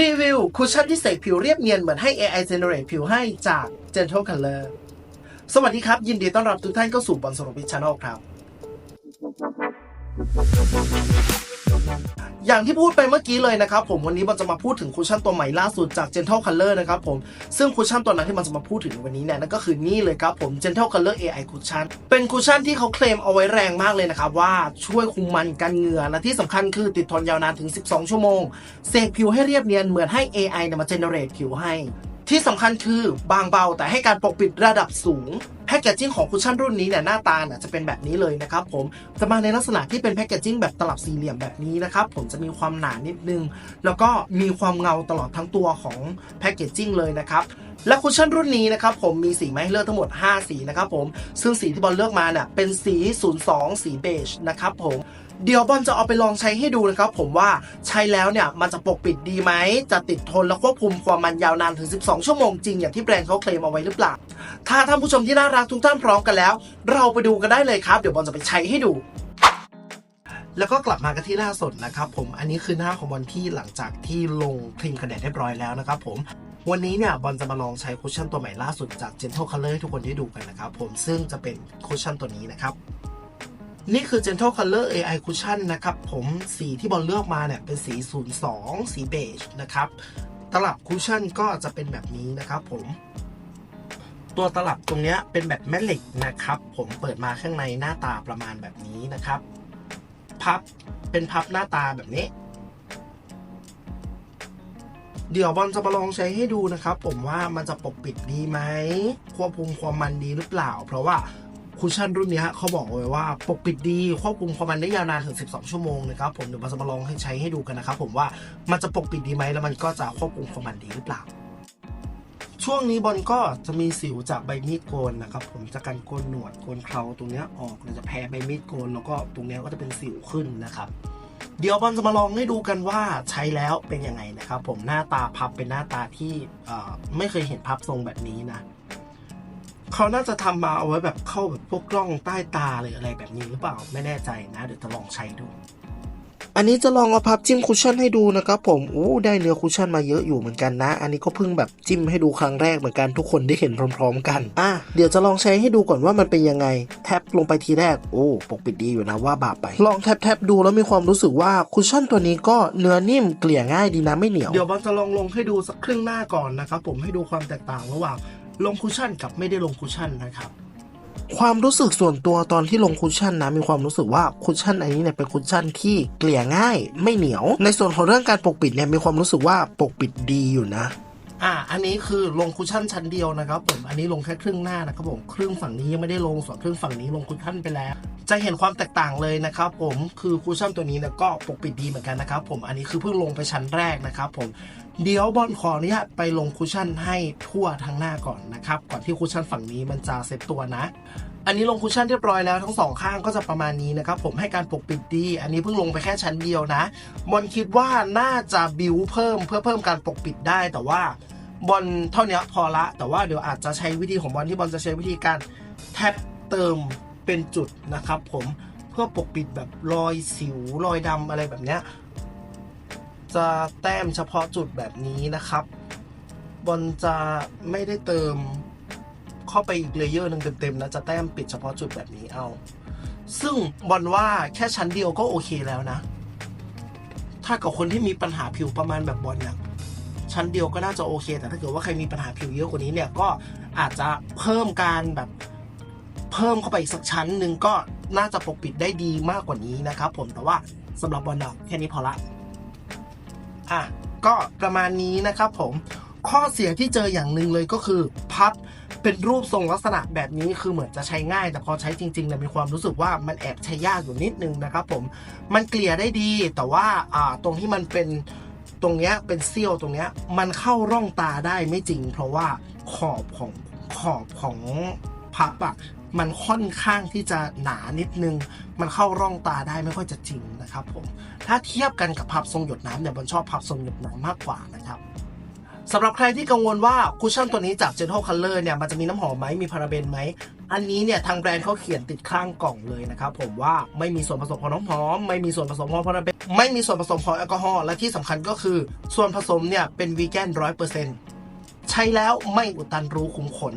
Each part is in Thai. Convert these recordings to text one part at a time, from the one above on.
รีวิวคุชชั่นที่เสกผิวเรียบเนียนเหมือนให้ AI generate ผิวให้จาก Gentle Color สวัสดีครับ ยินดีต้อนรับทุกท่านเข้าสู่บอลสโรบิชานอลครับ อย่างที่พูดไปเมื่อกี้เลยนะครับผมวันนี้มันจะมาพูดถึงคุชชั่นตัวใหม่ล่าสุดจาก Gentle Color นะครับผมซึ่งคุชชั่นตัวนั้นที่มันจะมาพูดถึงวันนี้เนี่ยนั่นก็คือนี่เลยครับผม Gentle Color AI Cushion เป็นคุชชั่นที่เขาเคลมเอาไว้แรงมากเลยนะครับว่าช่วยคุมมันกันเหงื่อและที่สำคัญคือติดทนยาวนานถึง 12 ชั่วโมงเสกผิวให้เรียบเนียนเหมือนให้ AI เนี่ยมา generate ผิวให้ ที่สำคัญคือบางเบาแต่ให้การปกปิดระดับสูง พคเกจจิ้งของคุชชั่นรุ่นนี้เนี่ยหน้าตาเนี่ยจะเป็นแบบนี้เลยนะครับผมจะมาในลักษณะที่เป็นแพคเกจจิ้งแบบตลับสี่เหลี่ยมแบบนี้นะครับผมจะมีความหนานิดนึง แล้วก็มีความเงาตลอดทั้งตัวของแพคเกจจิ้งเลยนะครับและคุชชั่นรุ่นนี้นะครับผมมีสีมาให้เลือกทั้งหมด 5 สีนะครับผมซึ่งสีที่บอลเลือกมาเนี่ยเป็นสี 02 สีเบจนะครับผม เดี๋ยวบอลจะเอาไปลองใช้ให้ดูนะครับผมว่าใช้แล้วเนี่ยมันจะปกปิดดีไหม จะติดทนและควบคุมความมันยาวนานถึง 12 ชั่วโมงจริงอย่างที่แบรนด์เขาเคลมเอาไว้หรือเปล่า ถ้าท่านผู้ชมที่น่ารักทุกท่านพร้อมกันแล้ว เราไปดูกันได้เลยครับ เดี๋ยวบอลจะไปใช้ให้ดูแล้วก็กลับมากันที่หน้าสดนะครับผม อันนี้คือหน้าของบอลที่หลังจากที่ลงครีมกันแดดเรียบร้อยแล้วนะครับผม วันนี้เนี่ยบอลจะมาลองใช้คุชชั่นตัวใหม่ล่าสุดจาก Gentle Color ให้ทุกคนได้ดูกันนะครับผม ซึ่งจะเป็นคุชชั่นตัวนี้นะครับ นี่คือ Gentle Color AI Cushion นะครับ ผมสีที่บอลเลือกมาเนี่ย เป็นสี 02 สีเบจนะครับ ตลับคุชชั่นก็จะเป็นแบบนี้นะครับผม ตัวตลับตรงเนี้ยเป็นแบบแม่เหล็กนะครับ ผมเปิดมาข้างในหน้าตาประมาณแบบนี้นะครับ พับเป็นพับหน้าตาแบบนี้ เดี๋ยวบอลจะมาลองใช้ให้ดูนะครับ ผมว่ามันจะปกปิดดีไหมควบคุมความมันดีหรือเปล่า เพราะว่า คุชชั่นรุ่นนี้เขาบอกไว้ว่าปกปิดดีควบคุมความมันได้ยาวนานถึง 12 ชั่วโมงนะครับผมเดี๋ยวมาจะมาลองให้ใช้ให้ดูกันนะครับผมว่ามันจะปกปิดดีไหมแล้วมันก็จะควบคุมความมันดีหรือเปล่าช่วงนี้บอลก็จะมีสิวจากใบมีดโกนนะครับผมจากการโกนหนวดโกนเคราตรงเนี้ยออกเราจะแพ้ใบมีดโกนแล้วก็ตรงเนี้ยก็จะเป็นสิวขึ้นนะครับ เดี๋ยวบอลจะมาลองให้ดูกันว่าใช้แล้วเป็นยังไงนะครับ ผมหน้าตาพับเป็นหน้าตาที่ไม่เคยเห็นพับทรงแบบนี้นะ เขาน่าจะทำมาเอาไว้แบบเข้าแบบพวกกล้องใต้ตาหรืออะไรแบบนี้หรือเปล่าไม่แน่ใจนะเดี๋ยวจะลองใช้ดู อันนี้จะลองเอาพับจิ้มคุชชั่นให้ดูนะครับผมอู้ได้เนื้อคุชชั่นมาเยอะอยู่เหมือนกันนะ อันนี้ก็เพิ่งแบบจิ้มให้ดูครั้งแรกเหมือนกันทุกคนได้เห็นพร้อม ๆ กันอะเดี๋ยวจะลองใช้ให้ดูก่อนว่ามันเป็นยังไง แท็บลงไปทีแรกโอ้ปกปิดดีอยู่นะว่าบาปไป ลองแท็บแท็บดูแล้วมีความรู้สึกว่าคุชชั่นตัวนี้ก็เนื้อนิ่มเกลี่ยง่ายดีนะไม่เหนียวเดี๋ยวบอลจะลองลงให้ดูสักครึ่งหน้าก่อนนะครับผมให้ดูความแตกต่างระหว่าง ลงคุชชั่นกับไม่ได้ลงคุชชั่นนะครับความรู้สึกส่วนตัวตอนที่ลงคุชชั่นนะ มีความรู้สึกว่าคุชชั่นอันนี้เนี่ยเป็นคุชชั่นที่เกลี่ยง่าย ไม่เหนียว ในส่วนของเรื่องการปกปิดเนี่ยมีความรู้สึกว่าปกปิดดีอยู่นะ อ่า อันนี้คือลงคุชชั่นชั้นเดียวนะครับผม อันนี้ลงแค่ครึ่งหน้านะครับผม ครึ่งฝั่งนี้ยังไม่ได้ลง ส่วนครึ่งฝั่งนี้ลงคุชชั่นไปแล้ว จะเห็นความแตกต่างเลยนะครับผม คือคุชชั่นตัวนี้เนี่ยก็ปกปิดดีเหมือนกันนะครับผม อันนี้คือเพิ่งลงไปชั้นแรกนะครับผม เดี๋ยวบอลขออนุญาตไปลงคุชชั่นให้ทั่วทั้งหน้าก่อนนะครับ ก่อนที่คุชชั่นฝั่งนี้มันจะเซ็ตตัวนะอันนี้ลงคุชชั่นเรียบร้อยแล้วทั้งสองข้างก็จะประมาณนี้นะครับผมให้การปกปิดดี อันนี้เพิ่งลงไปแค่ชั้นเดียวนะบอลคิดว่าน่าจะบิวเพิ่มเพื่อเพิ่มการปกปิดได้แต่ว่า บอลเท่านี้พอละ แต่ว่าเดี๋ยวอาจจะใช้วิธีของบอลที่บอลจะใช้วิธีการแท็บเติมเป็นจุดนะครับ ผมเพื่อปกปิดแบบรอยสิวรอยดำอะไรแบบเนี้ยจะแต้มเฉพาะจุดแบบนี้นะครับ บอลจะไม่ได้เติมเข้าไปอีกเลเยอร์หนึ่งเต็มๆนะจะแต้มปิดเฉพาะจุดแบบนี้เอา ซึ่งบอลว่าแค่ชั้นเดียวก็โอเคแล้วนะ ถ้ากับคนที่มีปัญหาผิวประมาณแบบบอลเนี่ย ชั้นเดียวก็น่าจะโอเค แต่ถ้าเกิดว่าใครมีปัญหาผิวเยอะกว่านี้เนี่ยก็อาจจะเพิ่มการแบบเพิ่มเข้าไปอีกสักชั้นหนึ่งก็น่าจะปกปิดได้ดีมากกว่านี้นะครับผมแต่ว่าสำหรับบอลเราแค่นี้พอละอะก็ประมาณนี้นะครับผมข้อเสียที่เจออย่างหนึ่งเลยก็คือ พับเป็นรูปทรงลักษณะแบบนี้คือเหมือนจะใช้ง่าย แต่พอใช้จริงๆเนี่ยมีความรู้สึกว่ามันแอบใช้ยากอยู่นิดนึงนะครับผมมันเกลี่ยได้ดีแต่ว่าตรงที่มันเป็น ตรงเนี้ยเป็นเซี่ยวตรงเนี้ยมันเข้าร่องตาได้ไม่จริง เพราะว่าขอบของขอบของพับอะมันค่อนข้างที่จะหนานิดนึง มันเข้าร่องตาได้ไม่ค่อยจะจริงนะครับผม ถ้าเทียบกันกับพับทรงหยดน้ำเนี่ยบอลชอบพับทรงหยดน้ำมากกว่านะครับสำหรับใครที่กังวลว่าคุชชั่นตัวนี้จาก Gentle Color เนี่ยมันจะมีน้ำหอมไหมมีพาราเบนไหม อันนี้เนี่ยทางแบรนด์เขาเขียนติดข้างกล่องเลยนะครับผมว่าไม่มีส่วนผสมของน้ำหอม ไม่มีส่วนผสมของพาราเบนไม่มีส่วนผสมของแอลกอฮอล์และที่สำคัญก็คือ ส่วนผสมเนี่ยเป็นวีแกนร้อยเปอร์เซ็นต์ใช้แล้วไม่อุดตันรูขุมขน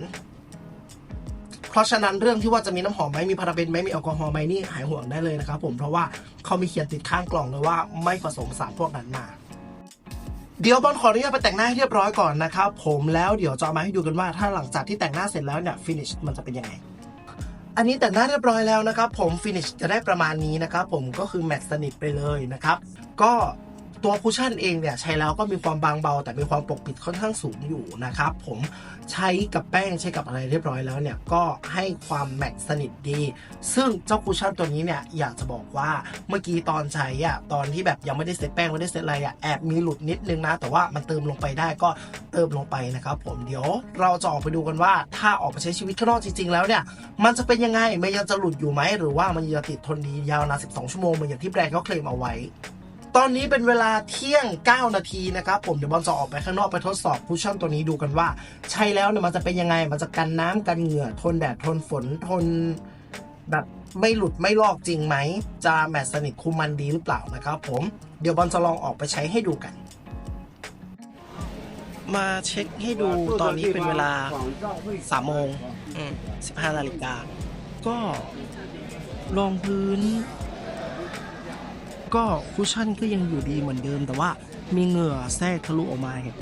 เพราะฉะนั้นเรื่องที่ว่าจะมีน้ำหอมไหมมีพาราเบนไหมมีแอลกอฮอล์ไหมนี่หายห่วงได้เลยนะครับผมเพราะว่าเขามีเขียนติดข้างกล่องเลยว่าไม่ผสมสารพวกนั้นมา เดี๋ยวบอลขออนุญาตไปแต่งหน้าให้เรียบร้อยก่อนนะครับผมแล้วเดี๋ยวจะเอมาให้ดูกันว่าถ้าหลังจากที่แต่งหน้าเสร็จแล้วเนี่ยฟินิชมันจะเป็นยังไงอันนี้แต่งหน้าเรียบร้อยแล้วนะครับผมฟินิชจะได้ประมาณนี้นะครับผมก็คือแมตต์สนิทไปเลยนะครับก็ ตัวคุชชั่นเองเนี่ยใช้แล้วก็มีความบางเบา แต่มีความปกปิดค่อนข้างสูงอยู่นะครับ ผมใช้กับแป้งใช้กับอะไรเรียบร้อยแล้วเนี่ยก็ให้ความแมตต์สนิทดี ซึ่งเจ้าคุชชั่นตัวนี้เนี่ยอยากจะบอกว่าเมื่อกี้ตอนใช้อะตอนที่แบบยังไม่ได้เซตแป้งไม่ได้เซตอะไรอะแอบมีหลุดนิดนึงนะ แต่ว่ามันเติมลงไปได้ก็เติมลงไปนะครับผมเดี๋ยวเราจะออกไปดูกันว่า ถ้าออกไปใช้ชีวิตข้างนอกจริง ๆ แล้วเนี่ยมันจะเป็นยังไงมันยังจะหลุดอยู่ไหมหรือว่ามันจะติดทนดียาวนาน 12 ชั่วโมงเหมือนอย่างที่แบรนด์เขาเคลมเอาไว้ ตอนนี้เป็นเวลาเที่ยง 9 นาทีนะครับ ผมเดี๋ยวบอลจะออกไปข้างนอกไปทดสอบคุชชั่นตัวนี้ดูกันว่า ใช้แล้วเนี่ยมันจะเป็นยังไง มันจะกันน้ำกันเหงื่อ ทนแดดทนฝนทนแบบไม่หลุดไม่ลอกจริงไหม จะแมทสนิทคุมมันดีหรือเปล่านะครับผมเดี๋ยวบอลจะลองออกไปใช้ให้ดูกัน มาเช็คให้ดูตอนนี้เป็นเวลาสามโมงสิบห้านาฬิกาก็รองพื้น ก็คุชชั่นก็ยังอยู่ดีเหมือนเดิม แต่ว่ามีเหงื่อแทรกทะลุออกมาเห็น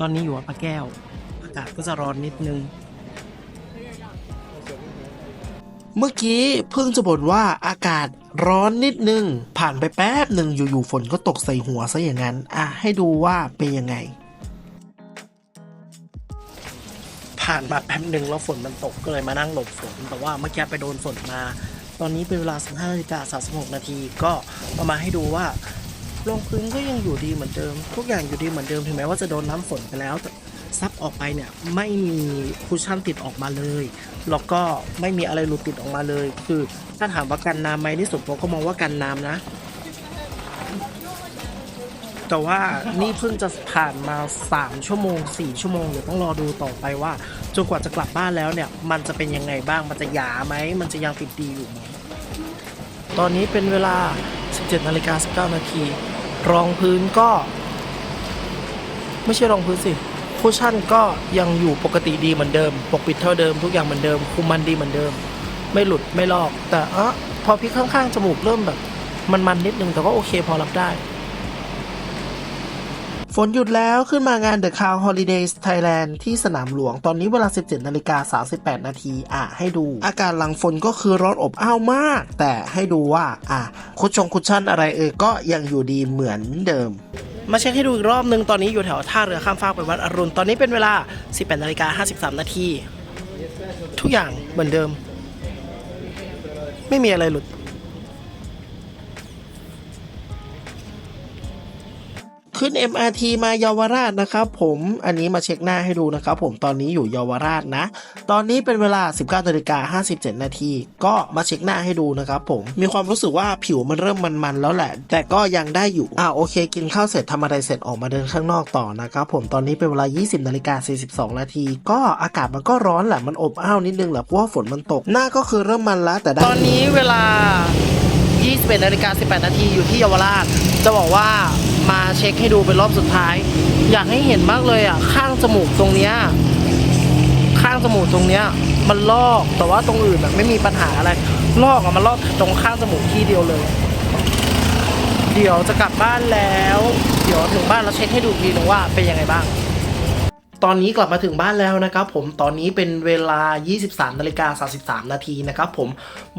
ตอนนี้อยู่วัดพระแก้ว อากาศก็จะร้อนนิดนึง เมื่อกี้เพิ่งจะบ่นว่าอากาศร้อนนิดนึง ผ่านไปแป๊บหนึ่งอยู่ๆฝนก็ตกใส่หัวซะอย่างนั้น อะให้ดูว่าเป็นยังไง ผ่านมาแป๊บหนึ่งแล้วฝนมันตกก็เลยมานั่งหลบฝน แต่ว่าเมื่อกี้ไปโดนฝนมา ตอนนี้เป็นเวลา 15นาฬิกา36 นาทีก็เอามาให้ดูว่ารองพื้นก็ยังอยู่ดีเหมือนเดิม ทุกอย่างอยู่ดีเหมือนเดิมถึงแม้ว่าจะโดนน้ำฝนไปแล้วซับออกไปเนี่ยไม่มีคุชชั่นติดออกมาเลย แล้วก็ไม่มีอะไรหลุดติดออกมาเลย คือถ้าถามว่ากันน้ำไหมที่สุดผมก็มองว่ากันน้ำนะ แต่ว่านี่เพิ่งจะผ่านมา 3 ชั่วโมง 4 ชั่วโมงเดี๋ยวต้องรอดูต่อไปว่าจนกว่าจะกลับบ้านแล้วเนี่ย มันจะเป็นยังไงบ้างมันจะหยาไหมมันจะยังติดดีอยู่ไหมตอนนี้เป็นเวลา 17นาฬิกา19นาทีรองพื้นก็ ไม่ใช่รองพื้นสิคุชชั่นก็ยังอยู่ปกติดีเหมือนเดิม ปกปิดเท่าเดิมทุกอย่างเหมือนเดิม คุมมันดีเหมือนเดิม ไม่หลุดไม่ลอก แต่เอะพอพี่ข้างๆจมูกเริ่มแบบ มันๆนิดนึงแต่ก็โอเคพอรับได้ ฝนหยุดแล้วขึ้นมางาน The Crown Holidays Thailand ที่สนามหลวงตอนนี้เวลา 17นาฬิกา38 นาทีอะให้ดู อากาศหลังฝนก็คือร้อนอบอ้าวมาก แต่ให้ดูว่า อะคุชชงคุชชั่นอะไรเอ่ยก็ยังอยู่ดีเหมือนเดิม มาเช็คให้ดูอีกรอบนึง ตอนนี้อยู่แถวท่าเรือข้ามฟากไปวัดอรุณ ตอนนี้เป็นเวลา 18นาฬิกา53 นาทีทุกอย่างเหมือนเดิม ไม่มีอะไรหลุด ขึ้น MRT มาเยาวราชนะครับผมอันนี้มาเช็คหน้าให้ดูนะครับผมตอนนี้อยู่เยาวราชนะ ตอนนี้เป็นเวลา 19นาฬิกา57 นาทีก็มาเช็คหน้าให้ดูนะครับผมมีความรู้สึกว่าผิวมันเริ่มมันๆแล้วแหละ แต่ก็ยังได้อยู่อ่าโอเค กินข้าวเสร็จทำอะไรเสร็จออกมาเดินข้างนอกต่อนะครับผมตอนนี้เป็นเวลา 20นาฬิกา42 นาทีก็อากาศมันก็ร้อนแหละมันอบอ้าวนิดนึงแหละเพราะว่าฝนมันตกหน้าก็คือเริ่มมันแล้วแต่ตอนนี้เวลา21นาฬิกา18 นาทีอยู่ที่เยาวราชจะบอกว่า มาเช็คให้ดูเป็นรอบสุดท้าย อยากให้เห็นมากเลยอะ ข้างจมูกตรงเนี้ยข้างจมูกตรงเนี้ย มันลอกแต่ว่าตรงอื่นแบบไม่มีปัญหาอะไร ลอกอะมันลอกตรงข้างจมูกที่เดียวเลย เดี๋ยวจะกลับบ้านแล้ว เดี๋ยวถึงบ้านเราเช็คให้ดูอีกทีนึงว่าเป็นยังไงบ้าง ตอนนี้กลับมาถึงบ้านแล้วนะครับผมตอนนี้เป็นเวลา 23นาฬิกา33 นาทีนะครับผม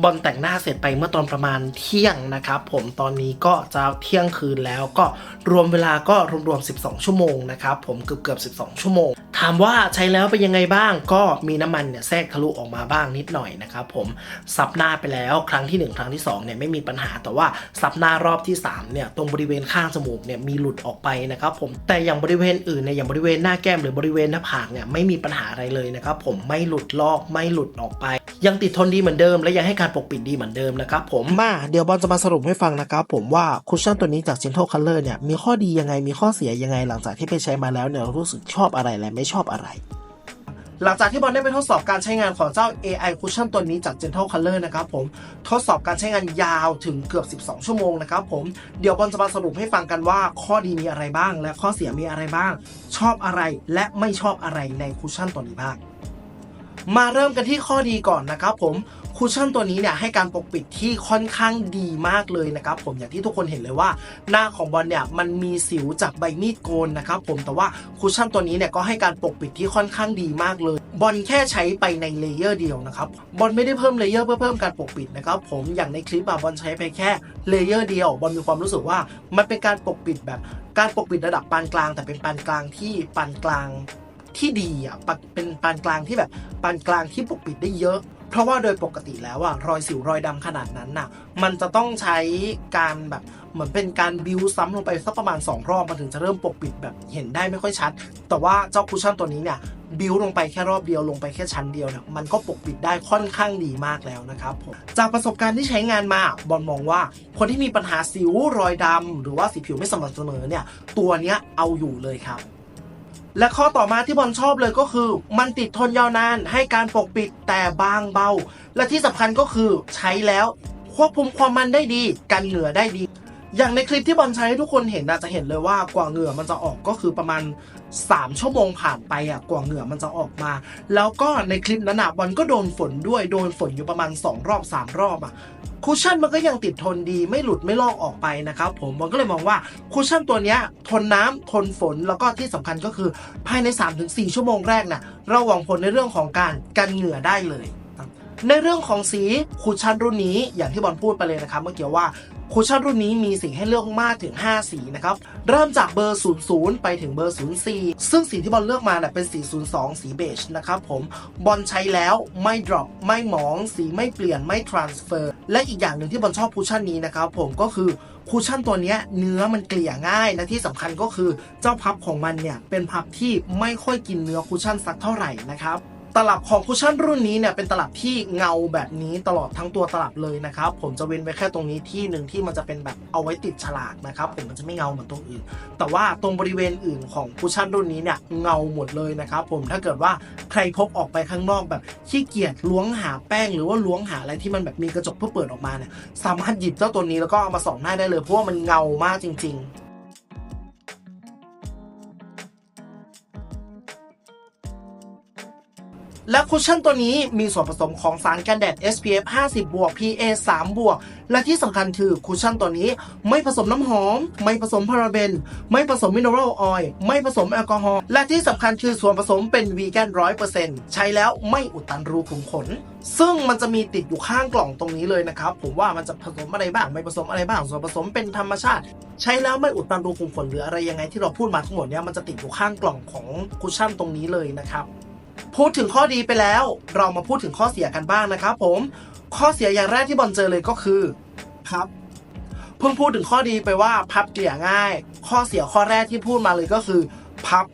บอลแต่งหน้าเสร็จไปเมื่อตอนประมาณเที่ยงนะครับผมตอนนี้ก็จะเที่ยงคืนแล้วก็รวมเวลาก็รวมๆ 12 ชั่วโมงนะครับผมเกือบเกือบ12 ชั่วโมง ถามว่าใช้แล้วเป็นยังไงบ้างก็มีน้ำมันเนี่ยแทรกทะลุออกมาบ้างนิดหน่อยนะครับผมซับหน้าไปแล้วครั้งที่ 1 ครั้งที่2เนี่ยไม่มีปัญหาแต่ว่าซับหน้ารอบที่3เนี่ยตรงบริเวณข้างจมูกเนี่ยมีหลุดออกไปนะครับผมแต่อย่างบริเวณอื่นเนี่ยอย่างบริเวณหน้าแก้มหรือบริเวณหน้าผากเนี่ยไม่มีปัญหาอะไรเลยนะครับผมไม่หลุดลอกไม่หลุดออกไป ยังติดทนดีเหมือนเดิม และยังให้การปกปิดดีเหมือนเดิมนะครับผมมาเดี๋ยวบอลจะมาสรุปให้ฟังนะครับผมว่าคุชชั่นตัวนี้จาก Gentle Color เนี่ยมีข้อดียังไงมีข้อเสียยังไงหลังจากที่ไปใช้มาแล้วเนี่ยรู้สึกชอบอะไรและไม่ชอบอะไร หลังจากที่บอลได้ไปทดสอบการใช้งานของเจ้า AI Cushion ตัวนี้จาก Gentle Color นะครับผม ทดสอบการใช้งานยาวถึงเกือบ 12 ชั่วโมงนะครับผม เดี๋ยวบอลจะมาสรุปให้ฟังกันว่า ข้อดีมีอะไรบ้าง และข้อเสียมีอะไรบ้าง ชอบอะไรและไม่ชอบอะไรในคุชชั่นตัวนี้บ้าง มาเริ่มกันที่ข้อดีก่อนนะครับผมคุชชั่นตัวนี้เนี่ยให้การปกปิดที่ค่อนข้างดีมากเลยนะครับผมอย่างที่ทุกคนเห็นเลยว่า หน้าของบอลเนี่ยมันมีสิวจากใบมีดโกนนะครับผมแต่ว่าคุชชั่นตัวนี้เนี่ยก็ให้การปกปิดที่ค่อนข้างดีมากเลย บอลแค่ใช้ไปในเลเยอร์เดียวนะครับบอลไม่ได้เพิ่มเลเยอร์เพื่อเพิ่มการปกปิดนะครับผมอย่างในคลิปอะบอลใช้ไปแค่เลเยอร์เดียวบอลมีความรู้สึกว่ามันเป็นการปกปิดแบบการปกปิดระดับปานกลาง แต่เป็นปานกลางที่ปานกลาง ที่ดีอะปเป็นปานกลางที่แบบปานกลางที่ปกปิดได้เยอะ เพราะว่าโดยปกติแล้วอะรอยสิวรอยดำขนาดนั้นน่ะ มันจะต้องใช้การแบบเหมือนเป็นการบิวซ้ำลงไปสักประมาณ 2 รอบมันถึงจะเริ่มปกปิดแบบเห็นได้ไม่ค่อยชัด แต่ว่าเจ้าคุชชั่นตัวนี้เนี่ยบิวลงไปแค่รอบเดียวลงไปแค่ชั้นเดียวเนี่ยมันก็ปกปิดได้ค่อนข้างดีมากแล้วนะครับผมจากประสบการณ์ที่ใช้งานมาบอลมองว่าคนที่มีปัญหาสิวรอยดำหรือว่าสีผิวไม่สม่ำเสมอเนี่ยตัวเนี้ยเอาอยู่เลยครับ และข้อต่อมาที่บอลชอบเลยก็คือ มันติดทนยาวนานให้การปกปิดแต่บางเบา และที่สำคัญก็คือใช้แล้ว ควบคุมความมันได้ดีกันเหงื่อได้ดี อย่างในคลิปที่บอลใช้ให้ทุกคนเห็นนะจะเห็นเลยว่ากว่าเหงื่อมันจะออกก็คือประมาณ 3 ชั่วโมงผ่านไปอะกว่าเหงื่อมันจะออกมา แล้วก็ในคลิปนั้นอะบอลก็โดนฝนด้วยโดนฝนอยู่ประมาณ 2 รอบ 3 รอบอะคุชชั่นมันก็ยังติดทนดีไม่หลุดไม่ลอกออกไปนะครับผมบอลก็เลยมองว่าคุชชั่นตัวเนี้ยทนน้ำทนฝนแล้วก็ที่สำคัญก็คือภายใน 3-4 ชั่วโมงแรกน่ะเราหวังผลในเรื่องของการกันเหงื่อได้เลยในเรื่องของสีคุชชั่นรุ่นนี้อย่างที่บอลพูดไปเลยนะครับเมื่อกี้ว่า คุชชั่นรุ่นนี้มีสีให้เลือกมากถึง 5 สีนะครับ เริ่มจากเบอร์ 00 ไปถึงเบอร์ 04 ซึ่งสีที่บอลเลือกมาเนี่ยเป็นสี 02 สีเบจนะครับผม บอลใช้แล้วไม่ดรอปไม่หมอง สีไม่เปลี่ยนไม่ทรานสเฟอร์และอีกอย่างหนึ่งที่บอลชอบคุชชั่นนี้นะครับผมก็คือคุชชั่นตัวนี้เนื้อมันเกลี่ยง่ายและที่สำคัญก็คือเจ้าพับของมันเนี่ยเป็นพับที่ไม่ค่อยกินเนื้อคุชชั่นสักเท่าไหร่นะครับ ตลับของคุชชั่นรุ่นนี้เนี่ยเป็นตลับที่เงาแบบนี้ตลอดทั้งตัวตลับเลยนะครับผมจะเว้นไว้แค่ตรงนี้ที่หนึ่งที่มันจะเป็นแบบเอาไว้ติดฉลากนะครับผมมันจะไม่เงาเหมือนตรงอื่น แต่ว่าตรงบริเวณอื่นของคุชชั่นรุ่นนี้เนี่ยเงาหมดเลยนะครับผมถ้าเกิดว่าใครพกออกไปข้างนอกแบบขี้เกียจล้วงหาแป้ง หรือว่าล้วงหาอะไรที่มันแบบมีกระจกเพื่อเปิดออกมาเนี่ยสามารถหยิบเจ้าตัวนี้แล้วก็เอามาส่องหน้าได้เลยเพราะว่ามันเงามากจริง ๆ และคุชชั่นตัวนี้มีส่วนผสมของสารกันแดด SPF 50บวก PA 3บวกและที่สำคัญคือคุชชั่นตัวนี้ไม่ผสมน้ำหอม ไม่ผสมพาราเบน ไม่ผสมมินเนอรัลออยล์ไม่ผสมแอลกอฮอล์และที่สำคัญคือส่วนผสมเป็นวีแกนร้อยเปอร์เซ็นต์ใช้แล้วไม่อุดตันรูขุมขน ซึ่งมันจะมีติดอยู่ข้างกล่องตรงนี้เลยนะครับ ผมว่ามันจะผสมอะไรบ้าง ไม่ผสมอะไรบ้างส่วนผสมเป็นธรรมชาติ ใช้แล้วไม่อุดตันรูขุมขนหรืออะไรยังไงที่เราพูดมาทั้งหมดเนี้ยมันจะติดอยู่ข้างกล่องของคุชชั่นตรงนี้เลยนะครับ พูดถึงข้อดีไปแล้ว เรามาพูดถึงข้อเสียกันบ้างนะครับผม ข้อเสียอย่างแรกที่บอลเจอเลยก็คือพับเพิ่งพูดถึงข้อดีไปว่าพับเกลี่ยง่าย ข้อเสียข้อแรกที่พูดมาเลยก็คือ พับ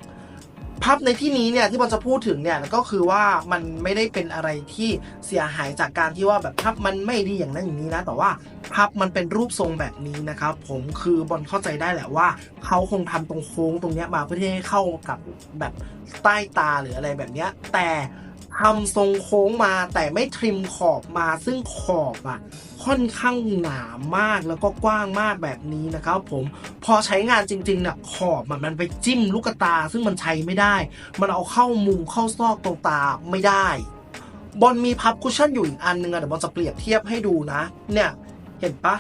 พับในที่นี้เนี่ยที่บอลจะพูดถึงเนี่ยก็คือว่ามันไม่ได้เป็นอะไรที่เสียหายจากการที่ว่าแบบพับมันไม่ดีอย่างนั้นอย่างนี้นะ แต่ว่าพับมันเป็นรูปทรงแบบนี้นะครับผมคือบอลเข้าใจได้แหละว่าเขาคงทำตรงโค้งตรงเนี้ยมาเพื่อที่ให้เข้ากับแบบใต้ตาหรืออะไรแบบเนี้ยแต่ ทำทรงโค้งมาแต่ไม่ทริมขอบมาซึ่งขอบอะค่อนข้างหนามากแล้วก็กว้างมากแบบนี้นะครับผมพอใช้งานจริงๆเนี่ยขอบมันไปจิ้มลูกตา ซึ่งมันใช้ไม่ได้ มันเอาเข้ามุมเข้าซอกตรงตาไม่ได้ บอลมีพับคุชชั่นอยู่อีกอันนึงอะเดี๋ยวบอลจะเปรียบเทียบให้ดูนะ เนี่ยเห็นปะ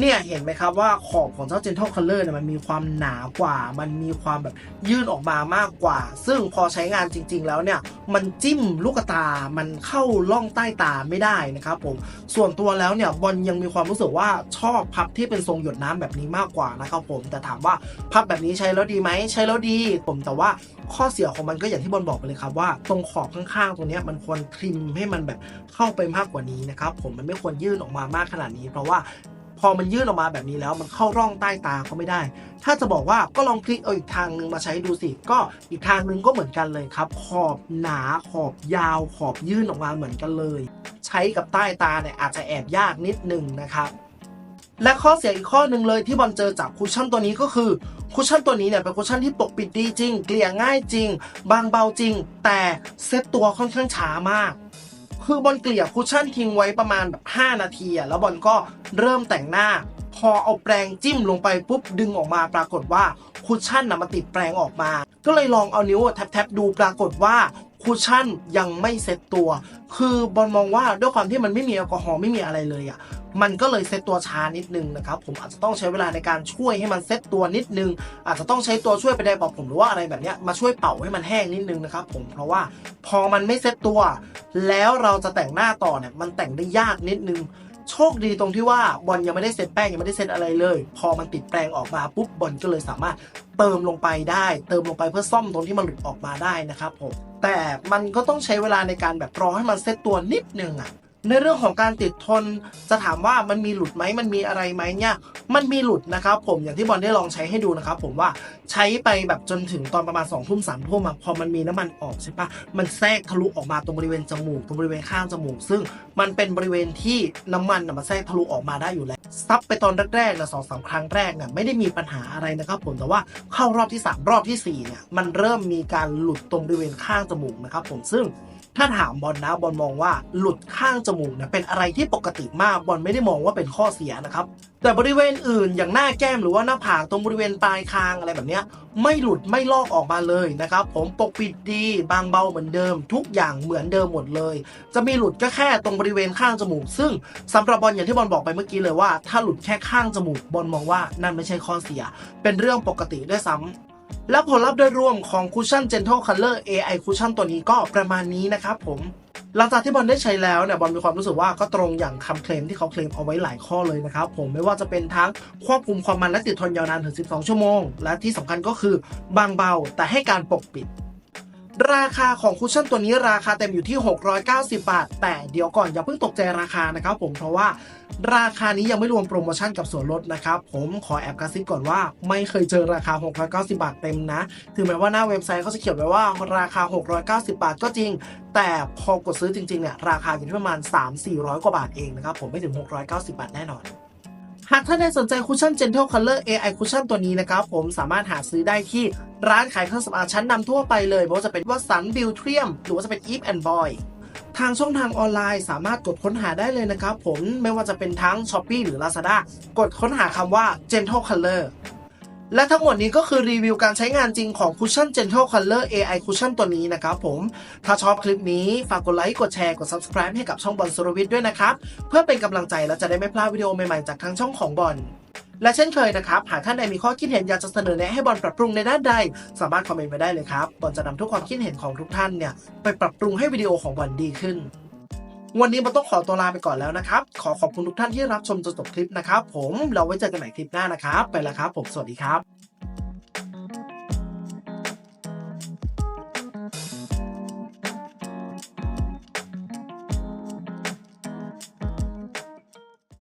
เนี่ยเห็นไหมครับว่าขอบของเจ้า Gentle Color เนี่ยมันมีความหนากว่า มันมีความแบบยื่นออกมามากกว่า ซึ่งพอใช้งานจริง ๆ แล้วเนี่ย มันจิ้มลูกตา มันเข้าล่องใต้ตาไม่ได้นะครับผม ส่วนตัวแล้วเนี่ยบอลยังมีความรู้สึกว่าชอบพับที่เป็นทรงหยดน้ำแบบนี้มากกว่านะครับผม แต่ถามว่าพับแบบนี้ใช้แล้วดีไหม ใช้แล้วดี ผมแต่ว่าข้อเสียของมันก็อย่างที่บอลบอกไปเลยครับว่าตรงขอบข้างๆตรงนี้มันควรทริมให้มันแบบเข้าไปมากกว่านี้นะครับผมมันไม่ควรยื่นออกมามากขนาดนี้ เพราะว่า พอมันยื่นออกมาแบบนี้แล้วมันเข้าร่องใต้ตาก็ไม่ได้ ถ้าจะบอกว่าก็ลองพลิกเอาอีกทางหนึ่งมาใช้ดูสิ ก็อีกทางหนึ่งก็เหมือนกันเลยครับ ขอบหนาขอบยาว ขอบยื่นออกมาเหมือนกันเลย ใช้กับใต้ตาเนี่ยอาจจะแอบยากนิดนึงนะครับและข้อเสียอีกข้อหนึ่งเลยที่บอลเจอจากคุชชั่นตัวนี้ก็คือคุชชั่นตัวนี้เนี่ยเป็นคุชชั่นที่ปกปิดดีจริง เกลี่ยง่ายจริง บางเบาจริง แต่เซตตัวค่อนข้างช้ามาก คือบอลเกลี่ยคุชชั่นทิ้งไว้ประมาณแบบ 5 นาทีอะแล้วบอลก็เริ่มแต่งหน้า พอเอาแปรงจิ้มลงไปปุ๊บดึงออกมาปรากฏว่าคุชชั่นนะมาติดแปรงออกมา ก็เลยลองเอานิ้วแทบๆดูปรากฏว่าคุชชั่นยังไม่เซ็ตตัว คือบอลมองว่าด้วยความที่มันไม่มีแอลกอฮอล์ไม่มีอะไรเลยอะมันก็เลยเซ็ตตัวช้านิดนึงนะครับ ผมอาจจะต้องใช้เวลาในการช่วยให้มันเซ็ตตัวนิดนึง อาจจะต้องใช้ตัวช่วยไปได้บอกผมหรือว่าอะไรแบบนี้มาช่วยเป่าให้มันแห้งนิดนึงนะครับผม เพราะว่าพอมันไม่เซ็ตตัว แล้วเราจะแต่งหน้าต่อเนี่ยมันแต่งได้ยากนิดนึง โชคดีตรงที่ว่าบอลยังไม่ได้เซตแป้งยังไม่ได้เซตอะไรเลย พอมันติดแปรงออกมาปุ๊บบอลก็เลยสามารถเติมลงไปได้ เติมลงไปเพื่อซ่อมตรงที่มันหลุดออกมาได้นะครับผมแต่มันก็ต้องใช้เวลาในการแบบรอให้มันเซตตัวนิดนึงอะ ในเรื่องของการติดทนจะถามว่ามันมีหลุดไหมมันมีอะไรไหมเนี่ยมันมีหลุดนะครับผมอย่างที่บอลได้ลองใช้ให้ดูนะครับผมว่าใช้ไปแบบจนถึงตอนประมาณ2องทุ่มสามทุ่มอะพอมันมีน้ำมันออกใช่ปะมันแทรกทะลุออกมาตรงบริเวณจมูกตรงบริเวณข้างจมูก ซึ่งมันเป็นบริเวณที่น้ำมันมันแทรกทะลุออกมาได้อยู่แล้วซับไปตอนแรกๆนะสองสามครั้งแรกเนี่ยไม่ได้มีปัญหาอะไรนะครับผมแต่ว่าเข้ารอบที่สามรอบที่สี่เนี่ยมันเริ่มมีการหลุดตรงบริเวณข้างจมูกนะครับผมซึ่ง ถ้าถามบอลนะบอลมองว่าหลุดข้างจมูกเนี่ยเป็นอะไรที่ปกติมากบอลไม่ได้มองว่าเป็นข้อเสียนะครับแต่บริเวณอื่นอย่างหน้าแก้มหรือว่าหน้าผากตรงบริเวณปลายคางอะไรแบบนี้ไม่หลุดไม่ลอกออกมาเลยนะครับผมปกปิดดีบางเบาเหมือนเดิม ทุกอย่างเหมือนเดิมหมดเลย จะมีหลุดก็แค่ตรงบริเวณข้างจมูก ซึ่งสำหรับบอลอย่างที่บอลบอกไปเมื่อกี้เลยว่า ถ้าหลุดแค่ข้างจมูกบอลมองว่านั่นไม่ใช่ข้อเสีย เป็นเรื่องปกติด้วยซ้ำ และผลลัพธ์โดยรวมของ Cushion Gentle Color AI Cushion ตัวนี้ก็ประมาณนี้นะครับผมหลังจากที่บอลได้ใช้แล้วเนี่ยบอลมีความรู้สึกว่าก็ตรงอย่างคำเคลมที่เขาเคลมเอาไว้หลายข้อเลยนะครับผมไม่ว่าจะเป็นทั้งควบคุมความมันและติดทนยาวนานถึง 12 ชั่วโมง และที่สำคัญก็คือบางเบาแต่ให้การปกปิด ราคาของคุชชั่นตัวนี้ราคาเต็มอยู่ที่ 690 บาท แต่เดี๋ยวก่อนอย่าเพิ่งตกใจราคานะครับผมเพราะว่าราคานี้ยังไม่รวมโปรโมชั่นกับส่วนลดนะครับผมขอแอบกระซิบก่อนว่า ไม่เคยเจอราคา 690 บาทเต็มนะ ถึงแม้ว่าหน้าเว็บไซต์เขาจะเขียนไว้ว่าราคา 690 บาทก็จริง แต่พอกดซื้อจริงๆเนี่ยราคาอยู่ที่ประมาณ 3-400 กว่าบาทเองนะครับผมไม่ถึง 690 บาทแน่นอน หากท่านใดสนใจคุชชั่น Gentle Color AI Cushion ตัวนี้นะครับผมสามารถหาซื้อได้ที่ร้านขายเครื่องสำอางชั้นนำทั่วไปเลยไม่ว่าจะเป็นวัสันบิวเทียมหรือว่าจะเป็น Eve and Boy ทางช่องทางออนไลน์สามารถกดค้นหาได้เลยนะครับผมไม่ว่าจะเป็นทั้ง s h อ p e e หรือ Lazada กดค้นหาคำว่า Gentle Color และทั้งหมดนี้ก็คือรีวิวการใช้งานจริงของ Cushion Gentle Color AI Cushion ตัวนี้นะครับผม ถ้าชอบคลิปนี้ ฝากกดไลค์ กดแชร์ กด subscribe ให้กับช่องบอลสุรวิทย์ด้วยนะครับ เพื่อเป็นกำลังใจและจะได้ไม่พลาดวิดีโอใหม่ๆจากทางช่องของบอลและเช่นเคยนะครับ หากท่านใดมีข้อคิดเห็นอยากจะเสนอแนะให้บอลปรับปรุงในด้านใด สามารถคอมเมนต์ไว้ได้เลยครับ บอลจะนำทุกความคิดเห็นของทุกท่านเนี่ยไปปรับปรุงให้วิดีโอของบอลดีขึ้น วันนี้มันต้องขอตัวลาไปก่อนแล้วนะครับ ขอขอบคุณทุกท่านที่รับชมจนจบคลิปนะครับ ผมเราไว้เจอกันใหม่คลิปหน้านะครับ ไปแล้วครับ ผมสวัสดีครับ